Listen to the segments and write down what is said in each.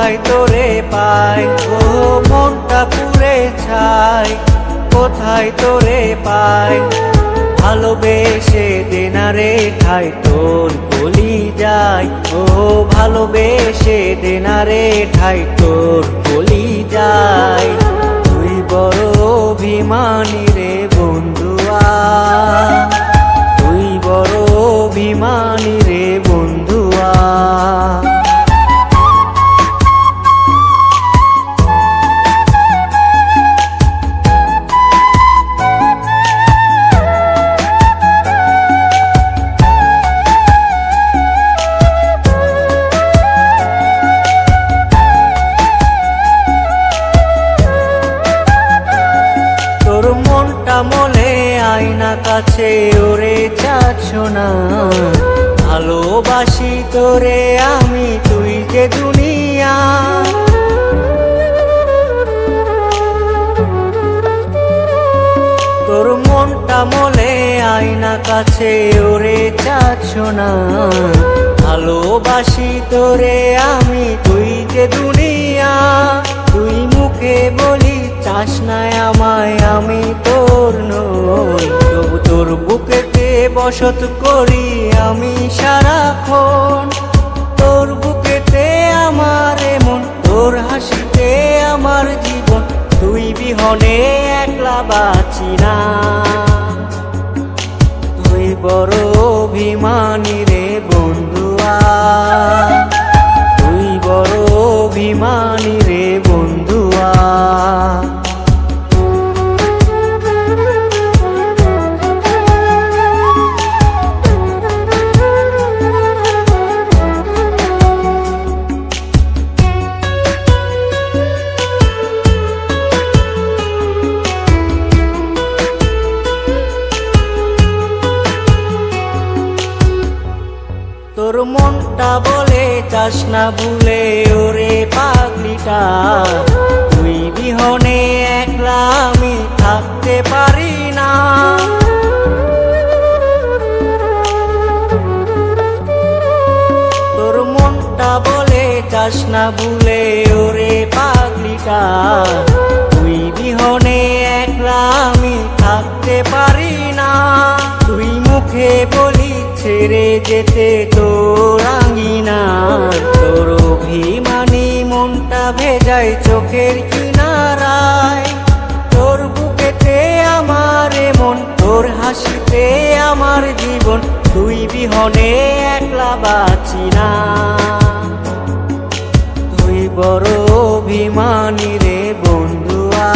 কোথায় তোরে পাই। ও মনটা পুরে ছাই। কোথায় তোরে পাই? ভালোবেসে দেনারে ঠাই, তোর কলি যাই। ও ভালোবেসে দেনারে ঠাই, তোর কলি যাই। কাছে ওরে চাচ্ছ না। ভালোবাসি তোরে আমি, তুই যে দুনিয়া। তোর মনটা মলে আয়না কাছে ওরে চাচ্ছ না। ভালোবাসি তোরে আমি বসত করি আমি সারাক্ষণ। তোর বুকেতে আমার এমন, তোর হাসিতে আমার জীবন। তুই বিহনে একলা বাঁচি না। বলে না ভুলে ওরে পাগলিটা। তুই বিহনে একলা আমি থাকতে পারি না। তোর মনটা বলে চাস না ভুলে ওরে পাগলিটা। তুই বিহনে একলা আমি থাকতে পারি না। তুই মুখে বলি ছেড়ে যেতে তোর তোর অভিমানী মনটা ভেজায় চোখের কিনারায়। তোর বুকেতে আমার মন তোর হাসিতে আমার জীবন, তুই বিহনে একলা বাঁচি না। তুই বড় অভিমানী রে বন্ধুয়া।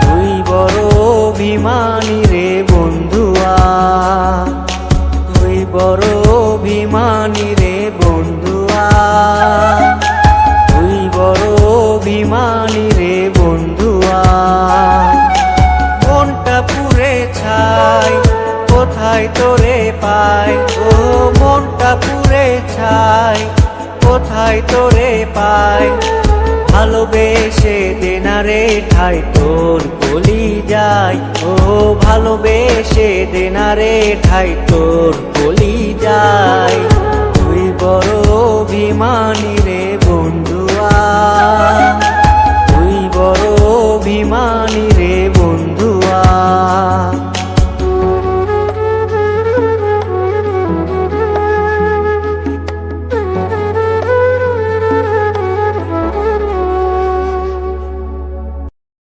তুই বড় অভিমানী রে বন্ধুয়া। তুই বড় অভিমানী রে বন্ধুয়া। তুই বড় অভিমানী রে বন্ধুয়া। মনটা পুরে ছাই, কোথায় তোরে পাই? ও, মনটা পুরে ছাই, কোথায় তোরে পাই? ভালোবেসে দেনারে ঠাই তোর কলি যাই ও ভালোবেসে দেনারে ঠাই তোর কলি যাই